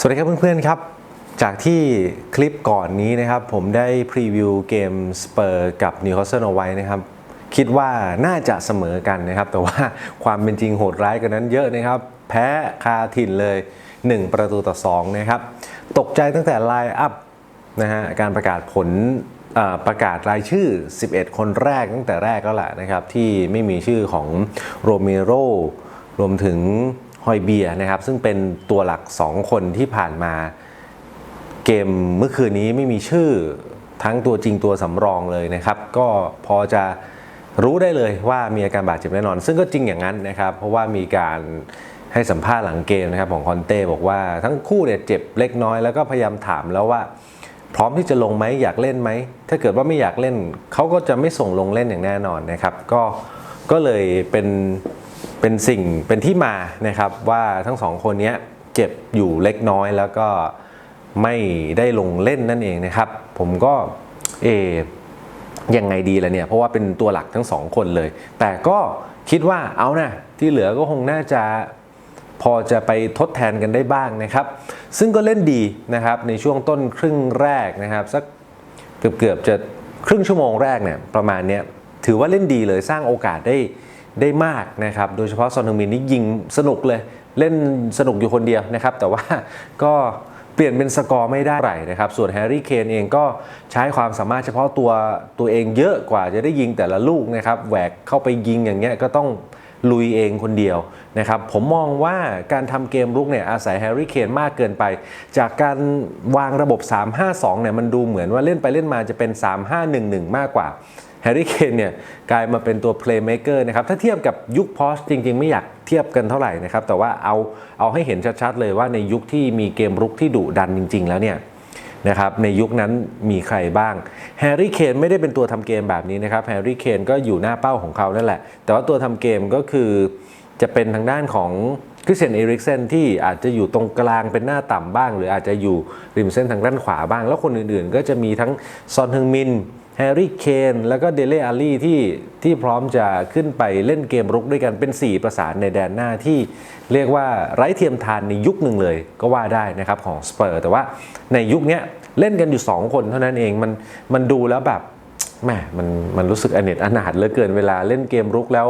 สวัสดีครับเพื่อนๆครับ จากที่คลิปก่อนนี้นะครับ ผมได้พรีวิวเกมสเปอร์กับนิวคาสเซิลเอาไว้นะครับ คิดว่าน่าจะเสมอกันนะครับ แต่ว่าความเป็นจริงโหดร้ายกันนั้นเยอะนะครับ แพ้คาถิ่นเลย 1 ประตูต่อ 2 นะครับ ตกใจตั้งแต่ไลน์อัพนะฮะการประกาศผลประกาศรายชื่อ 11 คนแรกตั้งแต่แรกแล้วแหละนะครับ ที่ไม่มีชื่อของโรเมโรรวมถึง ฮอยเบียร์นะครับซึ่งเป็นตัวหลัก 2 คนที่ผ่านมา เกมเมื่อคืนนี้ไม่มีชื่อทั้งตัวจริงตัวสำรองเลยนะครับ ก็พอจะรู้ได้เลยว่ามีอาการบาดเจ็บแน่นอน ซึ่งก็จริงอย่างนั้นนะครับ เพราะว่ามีการให้สัมภาษณ์หลังเกมนะครับของคอนเต้บอกว่าทั้งคู่เนี่ยเจ็บเล็กน้อยแล้วก็พยายามถามแล้วว่า พร้อมที่จะลงไหมอยากเล่นไหม ถ้าเกิดว่าไม่อยากเล่นเขาก็จะไม่ส่งลงเล่นอย่างแน่นอนนะครับ ก็ก็เลยเป็น เป็นสิ่งเป็นที่มานะครับว่าทั้งสองคนนี้เจ็บอยู่เล็กน้อยแล้วก็ไม่ได้ลงเล่นนั่นเองนะครับ ผมก็เอยังไงดีล่ะเนี่ย เพราะว่าเป็นตัวหลักทั้งสองคนเลย แต่ก็คิดว่าเอานะที่เหลือก็คงน่าจะพอจะไปทดแทนกันได้บ้างนะครับ ซึ่งก็เล่นดีนะครับในช่วงต้นครึ่งแรกนะครับ สักเกือบเกือบจะครึ่งชั่วโมงแรกเนี่ยประมาณเนี้ยถือว่าเล่นดีเลยสร้างโอกาสได้ ได้มากนะครับ โดยเฉพาะซอนฮึงมินนี่ยิงสนุกเลย เล่นสนุกอยู่คนเดียวนะครับ แต่ว่าก็เปลี่ยนเป็นสกอร์ไม่ได้ไรนะครับ ส่วนแฮร์รี่เคนเองก็ใช้ความสามารถเฉพาะตัวตัวเองเยอะกว่าจะได้ยิงแต่ละลูกนะครับ แหวกเข้าไปยิงอย่างเงี้ยก็ต้องลุยเองคนเดียวนะครับ ผมมองว่าการทำเกมรุกเนี่ยอาศัยแฮร์รี่เคนมากเกินไป จากการวางระบบ 3-5-2เนี่ยมันดูเหมือนว่าเล่นไปเล่นมาจะเป็น 3-5-1-1 มากกว่า ร์รี่เคนเนี่ยกลายมาเป็นตัวเพลย์เม k เกอร์นะครับถ้าเทียบกับยุคพอสจริง ๆ ไม่อยากเทียบกันเท่าไหร่นะครับแต่ว่าเอาเอาให้เห็นชัดๆเลยว่าในยุคที่มีเกมรุกที่ดุดันจริง ๆ แล้วเนี่ยนะครับในยุคนั้นมีใครบ้างแฮร์รี่เคนไม่ได้เป็นตัวทำเกมแบบนี้นะครับแฮร์รี่เคนก็อยู่หน้าเป้าของเขานั่นแหละ แต่ว่าตัวทำเกมก็คือจะเป็นทางด้านของคริสเตียนเอริกเซนที่อาจจะอยู่ตรงกลางเป็นหน้าต่ำบ้าง หรืออาจจะอยู่ริมเส้นทางด้านขวาบ้าง แล้วคนอื่นๆ ก็จะมีทั้งซอนฮึงมิน แฮร์รี่เคนแล้วก็เดเลอารีที่ที่พร้อมจะขึ้นไปเล่นเกมรุกด้วยกันเป็น 4 ประสานในแดนหน้าที่เรียกว่าไร้เทียมทานในยุคหนึ่งเลยก็ว่าได้นะครับของสเปอร์แต่ว่าในยุคนี้เล่นกันอยู่ 2 คนเท่านั้นเองมันมันดูแล้วแบบแหมมันมันรู้สึกอเนจอนาถเหลือเกินเวลาเล่นเกมรุกแล้ว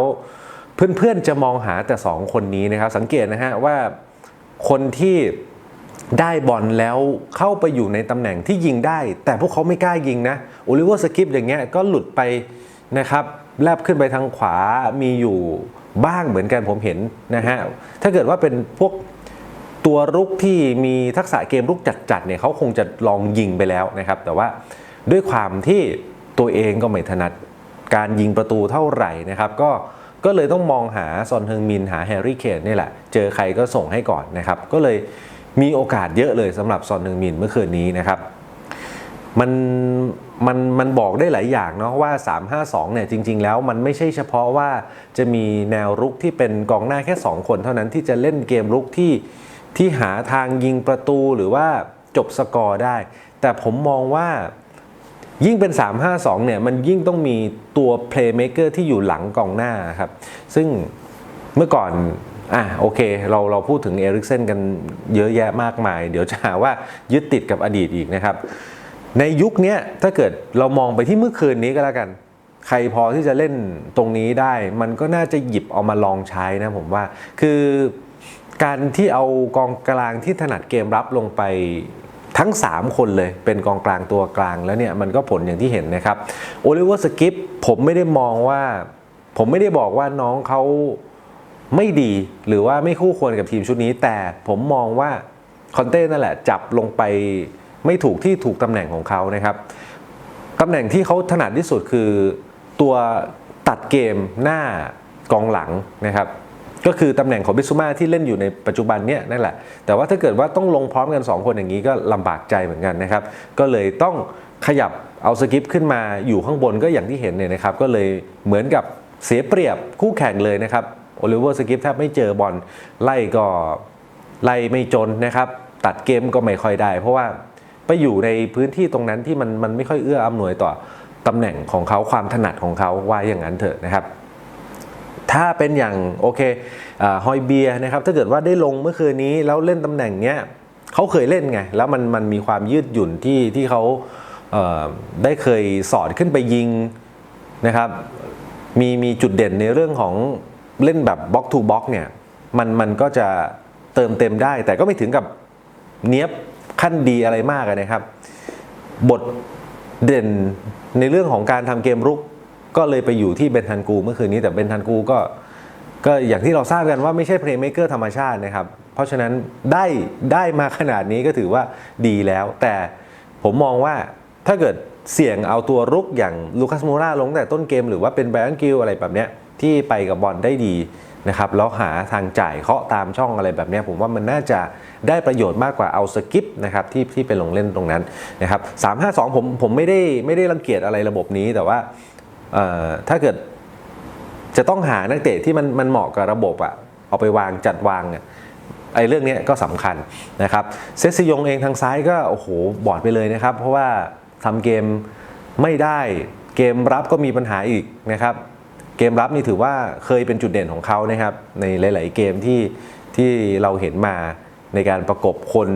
เพื่อนๆจะมองหาแต่ 2 คนนี้นะครับ สังเกตนะฮะว่าคนที่ ได้บอลแล้วเข้าไปอยู่ในตำแหน่งที่ยิงได้ แต่พวกเขาไม่กล้ายิงนะโอลิเวอร์สกิปอย่างเงี้ยก็หลุดไปนะครับแลบขึ้นไปทางขวามีอยู่บ้างเหมือนกันผมเห็นนะฮะถ้าเกิดว่าเป็นพวกตัวรุกที่มีทักษะเกมรุกจัดๆเนี่ยเขาคงจะลองยิงไปแล้วนะครับ แต่ว่าด้วยความที่ตัวเองก็ไม่ถนัดการยิงประตูเท่าไหร่นะครับ ก็ก็เลยต้องมองหาซอนเฮงมินหาแฮร์รี่เคนนี่แหละ เจอใครก็ส่งให้ก่อนนะครับ ก็เลย มีโอกาสเยอะเลยสำหรับซอนเฮงมินเมื่อคืนนี้นะครับมันมันมันบอกได้หลายอย่างเนาะว่า 352 เนี่ยจริง ๆ แล้วมันไม่ใช่เฉพาะว่าจะมีแนวรุกที่เป็นกองหน้าแค่ 2 คนเท่านั้นที่จะเล่นเกมรุกที่ที่หาทางยิงประตูหรือว่าจบสกอร์ได้ แต่ผมมองว่ายิ่งเป็น 3-5-2 เนี่ยมันยิ่งต้องมีตัวเพลย์เม k เกอร์ที่อยู่หลังกองหน้าครับ ซึ่งเมื่อก่อน อะโอเคเราเราพูดถึงเอริกเซนกันเยอะแยะมากมาย เดี๋ยวจะหาว่ายึดติดกับอดีตอีกนะครับ ในยุคนี้ถ้าเกิดเรามองไปที่เมื่อคืนนี้ก็แล้วกัน ใครพอที่จะเล่นตรงนี้ได้ มันก็น่าจะหยิบเอามาลองใช้นะผมว่า คือการที่เอากองกลางที่ถนัดเกมรับลงไปทั้ง 3 คนเลยเป็นกองกลางตัวกลางแล้วเนี่ยมันก็ผลอย่างที่เห็นนะครับโอลิเวอร์สกิปผมไม่ได้มองว่า ผมไม่ได้บอกว่าน้องเขา ไม่ดีหรือว่าไม่คู่ควรกับทีมชุดนี้ แต่ผมมองว่าคอนเต้นั่นแหละ จับลงไปไม่ถูกที่ถูกตำแหน่งของเขานะครับตำแหน่งที่เขาถนัดที่สุดคือตัวตัดเกมหน้ากองหลังนะครับก็คือตำแหน่งของบิซูมาที่เล่นอยู่ในปัจจุบันเนี่ยนั่นแหละ แต่ว่าถ้าเกิดว่าต้องลงพร้อมกัน 2 คนอย่างนี้ก็ลำบากใจเหมือนกันนะครับ ก็เลยต้องขยับเอาสกิปขึ้นมาอยู่ข้างบนก็อย่างที่เห็นเนี่ยนะครับ ก็เลยเหมือนกับเสียเปรียบคู่แข่งเลยนะครับ โอลิเวอร์สกิปแทบไม่เจอบอลไล่ก็ไล่ไม่จนนะครับ ตัดเกมก็ไม่ค่อยได้ เพราะว่าไปอยู่ในพื้นที่ตรงนั้นที่มันมันไม่ค่อยเอื้ออำนวยต่อตำแหน่งของเขาความถนัดของเขาว่าอย่างนั้นเถอะนะครับ ถ้าเป็นอย่างโอเคฮอยเบียนะครับถ้าเกิดว่าได้ลงเมื่อคืนนี้แล้วเล่นตำแหน่งเนี้ยเขาเคยเล่นไง แล้วมันมันมีความยืดหยุ่นที่ที่เขาเได้เคยสอดขึ้นไปยิงนะครับ มีมีจุดเด่นในเรื่องของ เล่นแบบบล็อกทูบล็อกเนี่ยมันมันก็จะเติมเต็มได้ แต่ก็ไม่ถึงกับเนี้ยบขั้นดีอะไรมากนะครับ บทเด่นในเรื่องของการทำเกมรุกก็เลยไปอยู่ที่เบนทันกูเมื่อคืนนี้แต่เบนทันกูก็ก็อย่างที่เราทราบกันว่าไม่ใช่เพลย์เม k เกอร์ธรรมชาตินะครับ เพราะฉะนั้นได้ได้มาขนาดนี้ก็ถือว่าดีแล้ว แต่ผมมองว่าถ้าเกิดเสี่ยงเอาตัวรุกอย่างลูคัสมูราลงแต่ต้นเกม หรือว่าเป็นแบรนกิลอะไรแบบเนี้ย ที่ไปกับบอลได้ดีนะครับแล้วหาทางจ่ายเคาะตามช่องอะไรแบบนี้ผมว่ามันน่าจะได้ประโยชน์มากกว่าเอาสกิปนะครับที่ที่ไปลงเล่นตรงนั้นนะครับ352ผมผมไม่ได้ไม่ได้รังเกียจอะไรระบบนี้แต่ว่าถ้าเกิดจะต้องหานักเตะที่มันมันเหมาะกับระบบอะเอาไปวางจัดวางเนี่ยไอ้เรื่องนี้ก็สำคัญนะครับเซซิยงเองทางซ้ายก็โอ้โหบอดไปเลยนะครับ เพราะว่าทำเกมไม่ได้เกมรับก็มีปัญหาอีกนะครับ เกมรับนี่ถือว่าเคยเป็นจุดเด่นของเขานะครับ ในหลาย ๆ เกมที่ที่เราเห็นมาในการประกบคน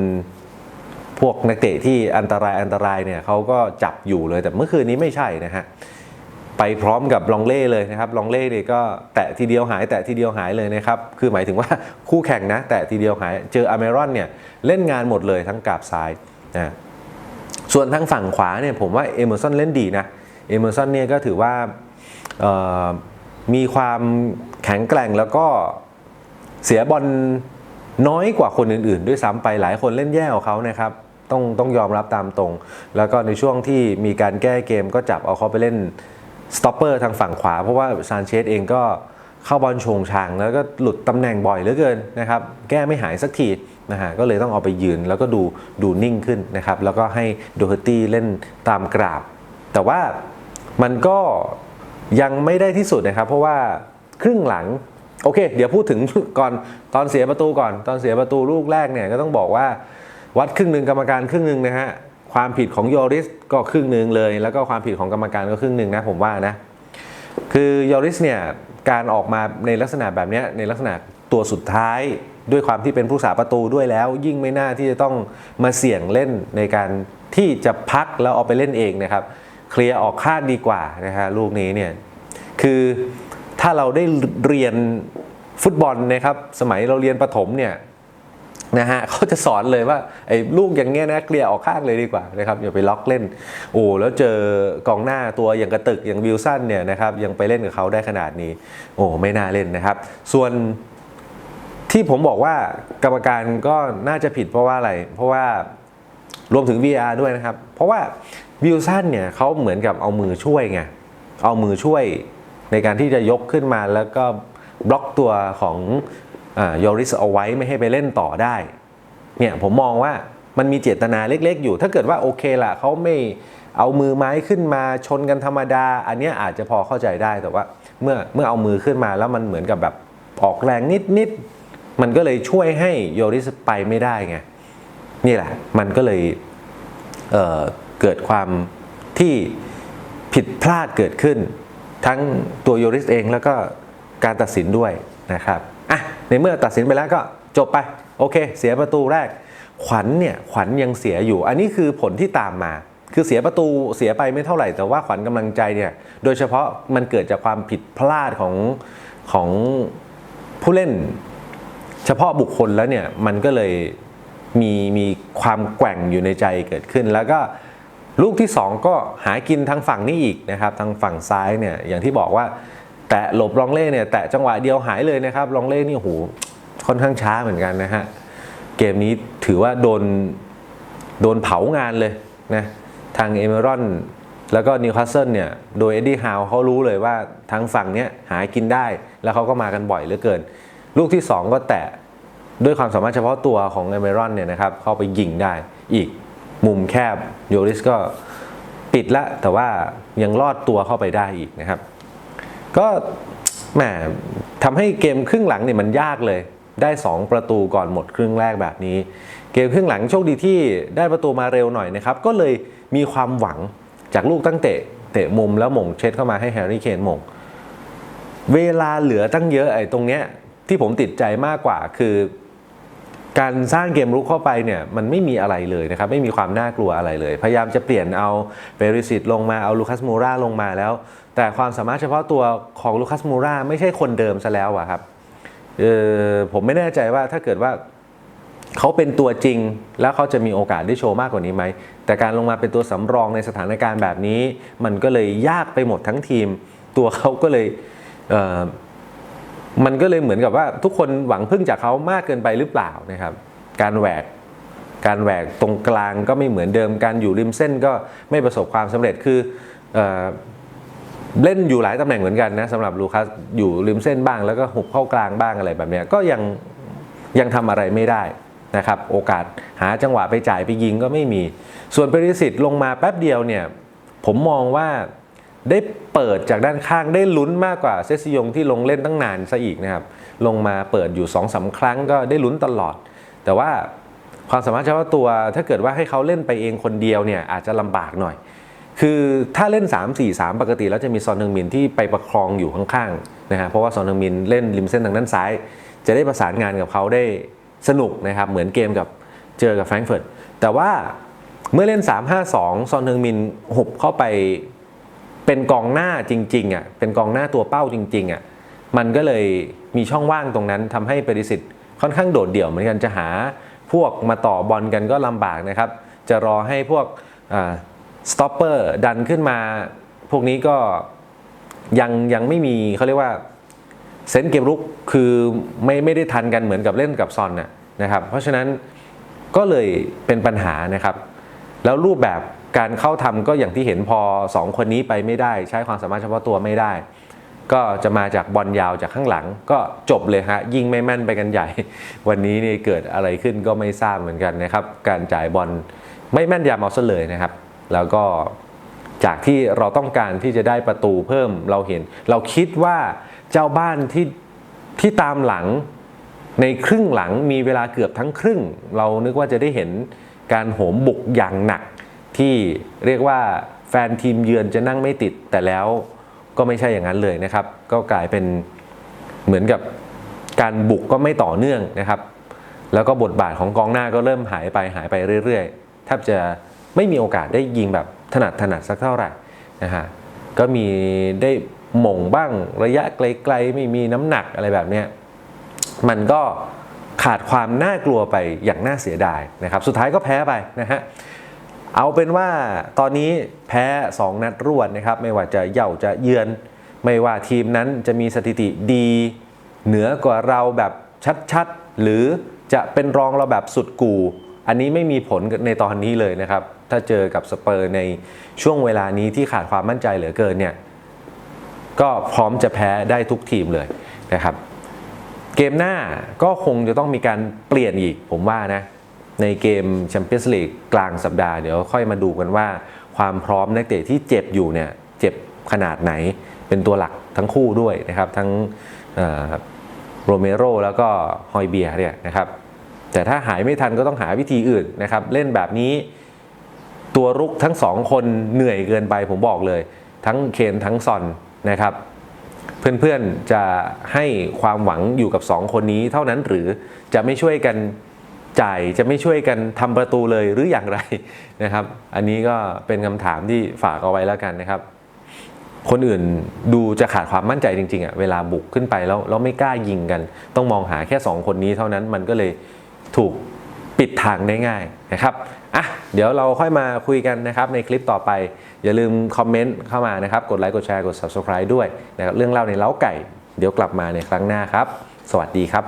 พวกนักเตะที่อันตรายอันตรายเนี่ยเขาก็จับอยู่เลยแต่เมื่อคืนนี้ไม่ใช่นะฮะไปพร้อมกับลองเล่เลยนะครับลองเล่เนี่ยก็แตะทีเดียวหายแตะทีเดียวหายเลยนะครับคือหมายถึงว่าคู่แข่งนะ แตะทีเดียวหายเจออเมรอนเนี่ยเล่นงานหมดเลยทั้งกาบซ้ายนะส่วนทางฝั่งขวาเนี่ยผมว่าเอเมอร์สันเล่นดีนะเอเมอร์สันเนี่ยก็ถือว่า มีความแข็งแกร่งแล้วก็เสียบอลน้อยกว่าคนอื่นๆ ด้วยซ้ำไปหลายคนเล่นแย่กว่าเขานะครับต้องต้องยอมรับตามตรง แล้วก็ในช่วงที่มีการแก้เกมก็จับเอาเขาไปเล่นสต็อปเปอร์ทางฝั่งขวา เพราะว่าซานเชสเองก็เข้าบอลโฉงชาง แล้วก็หลุดตำแหน่งบ่อยเหลือเกินนะครับ แก้ไม่หายสักทีนะฮะก็เลยต้องเอาไปยืนแล้วก็ดูดูนิ่งขึ้นนะครับ แล้วก็ให้โดเฮอร์ตี้เล่นตามกราบ แต่ว่ามันก็ ยังไม่ได้ที่สุดนะครับ เพราะว่าครึ่งหลังโอเค เดี๋ยวพูดถึงก่อนตอนเสียประตูก่อน ตอนเสียประตูลูกแรกเนี่ยก็ต้องบอกว่า วัดครึ่งหนึ่งกรรมการครึ่งหนึ่งนะฮะความผิดของโยริสก็ครึ่งหนึ่งเลย แล้วก็ความผิดของกรรมการก็ครึ่งหนึ่งนะผมว่านะคือโยริสเนี่ยการออกมาในลักษณะแบบนี้ในลักษณะตัวสุดท้ายด้วยความที่เป็นผู้สาประตูด้วยแล้ว ยิ่งไม่น่าที่จะต้องมาเสี่ยงเล่นในการที่จะพักแล้วเอาไปเล่นเองนะครับ เคลียร์ออกข้างดีกว่านะฮะลูกนี้เนี่ยคือถ้าเราได้เรียนฟุตบอลนะครับสมัยเราเรียนประถมเนี่ยนะฮะเขาจะสอนเลยว่าไอ้ลูกอย่างเงี้ยนะเคลียร์ออกข้างเลยดีกว่านะครับอย่าไปล็อกเล่นโอ้แล้วเจอกองหน้าตัวอย่างกระตึกอย่างวิลสันเนี่ยนะครับยังไปเล่นกับเขาได้ขนาดนี้ โอ้ไม่น่าเล่นนะครับ ส่วนที่ผมบอกว่ากรรมการก็น่าจะผิดเพราะว่าอะไร เพราะว่า รวมถึง VR ด้วยนะครับ เพราะว่าวิลสันเนี่ยเขาเหมือนกับเอามือช่วยไง เอามือช่วยในการที่จะยกขึ้นมาแล้วก็บล็อกตัวของยอริสเอาไว้ไม่ให้ไปเล่นต่อได้ เนี่ยผมมองว่ามันมีเจตนาเล็ก ๆ อยู่ ถ้าเกิดว่าโอเคละเขาไม่เอามือไม้ขึ้นมาชนกันธรรมดา อันนี้อาจจะพอเข้าใจได้แต่ว่าเมื่อเมื่อเอามือขึ้นมาแล้วมันเหมือนกับแบบออกแรงนิดๆมันก็เลยช่วยให้โยริสไปไม่ได้ไง นี่แหละ มันก็เลยเเกิดความที่ผิดพลาดเกิดขึ้น ทั้งตัวโยริสเองแล้วก็การตัดสินด้วยนะครับอะในเมื่อตัดสินไปแล้วก็จบไป โอเค เสียประตูแรก ขวัญเนี่ยขวัญยังเสียอยู่ อันนี้คือผลที่ตามมา คือเสียประตูเสียไปไม่เท่าไหร่ แต่ว่าขวัญกำลังใจเนี่ยโดยเฉพาะมันเกิดจากความผิดพลาดของของผู้เล่น เฉพาะบุคคลแล้วเนี่ยมันก็เลย มีมีความแกว่งอยู่ในใจเกิดขึ้น แล้วก็ลูกที่ 2 ก็หากินทางฝั่งนี้อีกนะครับทางฝั่งซ้ายเนี่ยอย่างที่บอกว่า แตะหลบลองเล่เนี่ยแตะจังหวะเดียวหายเลยนะครับลองเล่นี่โอ้โหค่อนข้างช้าเหมือนกันนะฮะเกมนี้ถือว่าโดนโดนเผางานเลยนะทางเอเมอรอนแล้วก็นิวคาสเซิลเนี่ยโดยเอ็ดดี้ฮาวเขารู้เลยว่าทางฝั่งเนี้ยหากินได้แล้วเขาก็มากันบ่อยเหลือเกิน ลูกที่ 2 ก็แตะ ด้วยความสามารถเฉพาะตัวของเอเมรอนเนี่ยนะครับเข้าไปยิงได้อีกมุมแคบโยริสก็ปิดละแต่ว่ายังรอดตัวเข้าไปได้อีกนะครับ ก็แหมทำให้เกมครึ่งหลังเนี่ยมันยากเลย ได้ 2 ประตูก่อนหมดครึ่งแรกแบบนี้ เกมครึ่งหลังโชคดีที่ได้ประตูมาเร็วหน่อยนะครับ ก็เลยมีความหวังจากลูกตั้งเตะเตะมุมแล้วหม่งเช็ดเข้ามาให้แฮร์รี่เคนหม่งเวลาเหลือตั้งเยอะไอ้ตรงเนี้ยที่ผมติดใจมากกว่าคือ การสร้างเกมรุกเข้าไปเนี่ยมันไม่มีอะไรเลยนะครับ ไม่มีความน่ากลัวอะไรเลย พยายามจะเปลี่ยนเอาเบริสิตลงมาเอาลูคัสมูราลงมาแล้ว แต่ความสามารถเฉพาะตัวของลูคัสมูราไม่ใช่คนเดิมซะแล้วอะครับเออผมไม่แน่ใจว่าถ้าเกิดว่าเขาเป็นตัวจริงแล้วเขาจะมีโอกาสได้โชว์มากกว่านี้ไหม แต่การลงมาเป็นตัวสำรองในสถานการณ์แบบนี้ มันก็เลยยากไปหมดทั้งทีม ตัวเขาก็เลยเมันก็เลยเหมือนกับว่าทุกคนหวังพึ่งจากเขามากเกินไปหรือเปล่านะครับ การแหวกการแหวกตรงกลางก็ไม่เหมือนเดิมการอยู่ริมเส้นก็ไม่ประสบความสำเร็จคือเอเล่นอยู่หลายตำแหน่งเหมือนกันนะสำหรับลูคัสอยู่ริมเส้นบ้าง แล้วก็หุบเข้ากลางบ้างอะไรแบบนี้ก็ยังยังทำอะไรไม่ได้นะครับ โอกาสหาจังหวะไปจ่ายไปยิงก็ไม่มี ส่วนปริสิทธิ์ลงมาแป๊บเดียวเนี่ย ผมมองว่า ได้เปิดจากด้านข้างได้ลุ้นมากกว่าเซซิยงที่ลงเล่นตั้งนานซะอีกนะครับ ลงมาเปิดอยู่2อสาครั้งก็ได้ลุ้นตลอด แต่ว่าความสามารถเฉพาะตัวถ้าเกิดว่าให้เขาเล่นไปเองคนเดียวเนี่ยอาจจะลำบากหน่อย คือถ้าเล่น 3 4 3 ปกติแล้วจะมีซอนเนึงมินที่ไปประคองอยู่ข้างๆนะฮะเพราะว่าซอนเนึงมินเล่นริมเส้นทางด้านซ้าย จะได้ประสานงานกับเขาได้สนุกนะครับเหมือนเกมกับเจอกับแฟรงก์เฟิร์ตแต่ว่าเมื่อเล่น 3-5-2 ซอนเนึงมินหุบเข้าไป เป็นกองหน้าจริงๆอะเป็นกองหน้าตัวเป้าจริงๆอะมันก็เลยมีช่องว่างตรงนั้นทำให้ปริสิทธิ์ค่อนข้างโดดเดี่ยวเหมือนกันจะหาพวกมาต่อบอลกันก็ลำบากนะครับ จะรอให้พวกสต็อปเปอร์ดันขึ้นมา พวกนี้ก็ยังยังไม่มีเขาเรียกว่าเซนเกมรุกคือไม่ไม่ได้ทันกันเหมือนกับเล่นกับซอนน่ะนะครับ เพราะฉะนั้นก็เลยเป็นปัญหานะครับ แล้วรูปแบบ การเข้าทำก็อย่างที่เห็นพอ 2 คนนี้ไปไม่ได้ ใช้ความสามารถเฉพาะตัวไม่ได้ ก็จะมาจากบอลยาวจากข้างหลัง ก็จบเลยฮะยิงไม่แม่นไปกันใหญ่ วันนี้นี่เกิดอะไรขึ้นก็ไม่ทราบเหมือนกันนะครับการจ่ายบอลไม่แม่นยำเอาซะเลยนะครับ แล้วก็จากที่เราต้องการที่จะได้ประตูเพิ่มเราเห็น เราคิดว่าเจ้าบ้านที่ที่ตามหลังในครึ่งหลังมีเวลาเกือบทั้งครึ่ง เรานึกว่าจะได้เห็นการโหมบุกอย่างหนัก ที่เรียกว่าแฟนทีมเยือนจะนั่งไม่ติดแต่แล้วก็ไม่ใช่อย่างนั้นเลยนะครับ ก็กลายเป็นเหมือนกับการบุกก็ไม่ต่อเนื่องนะครับ แล้วก็บทบาทของกองหน้าก็เริ่มหายไปหายไปเรื่อยๆแทบจะไม่มีโอกาสได้ยิงแบบถนัดถนัดสักเท่าไหร่นะฮะก็มีได้หม่งบ้างระยะไกลๆไม่มีน้ำหนักอะไรแบบเนี้ยมันก็ขาดความน่ากลัวไปอย่างน่าเสียดายนะครับ สุดท้ายก็แพ้ไปนะฮะ เอาเป็นว่าตอนนี้แพ้ 2 นัดรวดนะครับ ไม่ว่าจะเย่าจะเยือน ไม่ว่าทีมนั้นจะมีสถิติดี เหนือกว่าเราแบบชัดๆ หรือจะเป็นรองเราแบบสุดกู่ อันนี้ไม่มีผลในตอนนี้เลยนะครับ ถ้าเจอกับสเปอร์ในช่วงเวลานี้ที่ขาดความมั่นใจเหลือเกินเนี่ยก็พร้อมจะแพ้ได้ทุกทีมเลยนะครับ เกมหน้าก็คงจะต้องมีการเปลี่ยนอีกผมว่านะ ในเกมแชมเปี้ยนส์ลีกกลางสัปดาห์เดี๋ยวค่อยมาดูกันว่า ความพร้อมนักเตะที่เจ็บอยู่เนี่ยเจ็บขนาดไหนเป็นตัวหลักทั้งคู่ด้วยนะครับ ทั้งโรเมโรแล้วก็ฮอยเบียเนี่ยนะครับแต่ถ้าหายไม่ทันก็ต้องหาวิธีอื่นนะครับ เล่นแบบนี้ตัวรุกทั้งสองคนเหนื่อยเกินไปผมบอกเลย ทั้งเคนทั้งซอนนะครับ เพื่อนๆจะให้ความหวังอยู่กับ 2 คนนี้เท่านั้นหรือจะไม่ช่วยกัน จ่ายจะไม่ช่วยกันทำประตูเลยหรืออย่างไรนะครับ อันนี้ก็เป็นคำถามที่ฝากเอาไว้แล้วกันนะครับ คนอื่นดูจะขาดความมั่นใจจริงๆอะ่ะเวลาบุกขึ้นไปแล้วแล้วไม่กล้ายิงกัน ต้องมองหาแค่ 2 คนนี้เท่านั้นมันก็เลยถูกปิดทางได้ง่ายนะครับอะเดี๋ยวเราค่อยมาคุยกันนะครับในคลิปต่อไป อย่าลืมคอมเมนต์เข้ามานะครับ กดไลค์กดแชร์กด subscribe ด้วยนะครับเรื่องเล่าในเล้าไก่ เดี๋ยวกลับมาในครั้งหน้าครับ สวัสดีครับ